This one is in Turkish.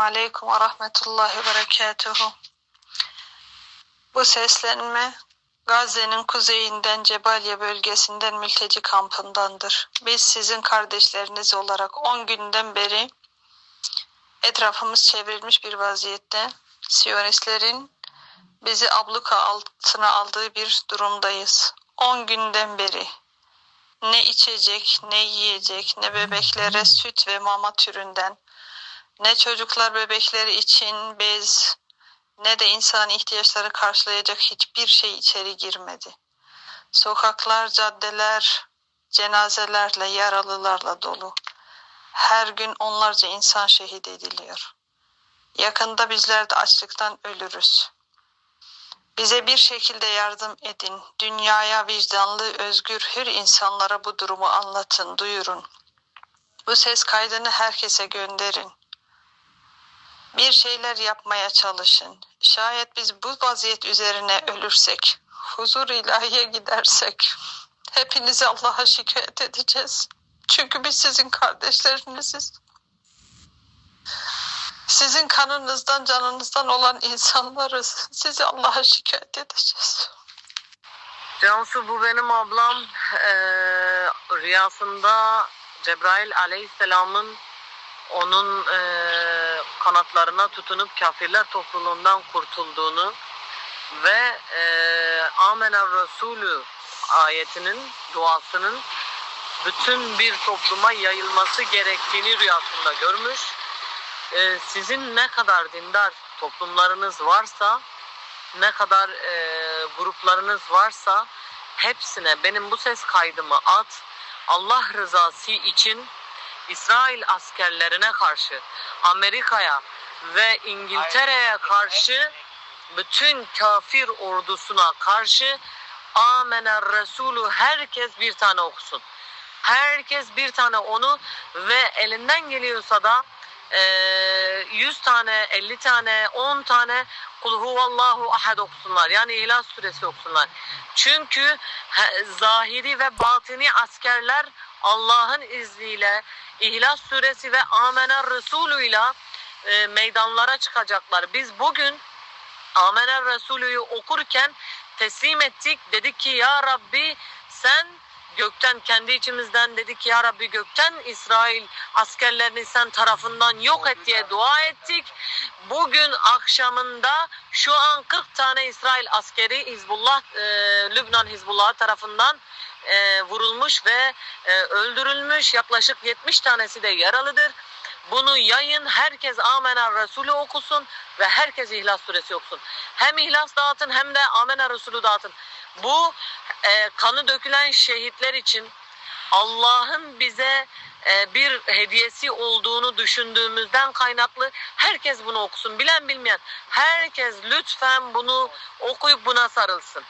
Aleyküm ve rahmetullahi ve berekatuhu. Bu seslenme Gazze'nin kuzeyinden Cebaliye bölgesinden mülteci kampındandır. Biz sizin kardeşleriniz olarak 10 günden beri etrafımız çevrilmiş bir vaziyette Siyonistlerin bizi abluka altına aldığı bir durumdayız. 10 günden beri ne içecek, ne yiyecek, ne bebeklere süt ve mama türünden, ne çocuklar bebekleri için bez, ne de insan ihtiyaçları karşılayacak hiçbir şey içeri girmedi. Sokaklar, caddeler, cenazelerle, yaralılarla dolu. Her gün onlarca insan şehit ediliyor. Yakında bizler de açlıktan ölürüz. Bize bir şekilde yardım edin. Dünyaya vicdanlı, özgür, hür insanlara bu durumu anlatın, duyurun. Bu ses kaydını herkese gönderin. Bir şeyler yapmaya çalışın. Şayet biz bu vaziyet üzerine ölürsek, huzur ilahiye gidersek, hepinizi Allah'a şikayet edeceğiz. Çünkü biz sizin kardeşleriniziz. Sizin kanınızdan, canınızdan olan insanlarız. Sizi Allah'a şikayet edeceğiz. Cansu bu benim ablam Ee, rüyasında Cebrail aleyhisselamın onun ee, kanatlarına tutunup kafirler topluluğundan kurtulduğunu ve ee, Amener Resulü ayetinin duasının bütün bir topluma yayılması gerektiğini rüyasında görmüş. Ee, sizin ne kadar dindar toplumlarınız varsa ne kadar e, gruplarınız varsa hepsine benim bu ses kaydımı at. Allah rızası için İsrail askerlerine karşı, Amerika'ya ve İngiltere'ye karşı bütün kafir ordusuna karşı Amener Resulü herkes bir tane okusun. Herkes bir tane onu ve elinden geliyorsa da 100 tane, 50 tane, 10 tane Kul huvallahu ahad okusunlar. Yani İhlas suresi okusunlar. Çünkü zahiri ve batini askerler Allah'ın izniyle İhlas suresi ve Amener Resulü ile e, meydanlara çıkacaklar. Biz bugün Amener Resulü'yü okurken teslim ettik. Dedik ki ya Rabbi sen gökten kendi içimizden dedik ya Rabbi gökten İsrail askerlerini sen tarafından yok et diye dua ettik. Bugün akşamında şu an 40 tane İsrail askeri Hizbullah, e, Lübnan Hizbullah tarafından e, vurulmuş ve e, öldürülmüş. Yaklaşık 70 tanesi de yaralıdır. Bunu yayın, herkes Amener Resulü okusun ve herkes İhlas Suresi okusun. Hem İhlas dağıtın hem de Amener Resulü dağıtın. Bu e, kanı dökülen şehitler için Allah'ın bize e, bir hediyesi olduğunu düşündüğümüzden kaynaklı herkes bunu okusun. Bilen bilmeyen herkes lütfen bunu okuyup buna sarılsın.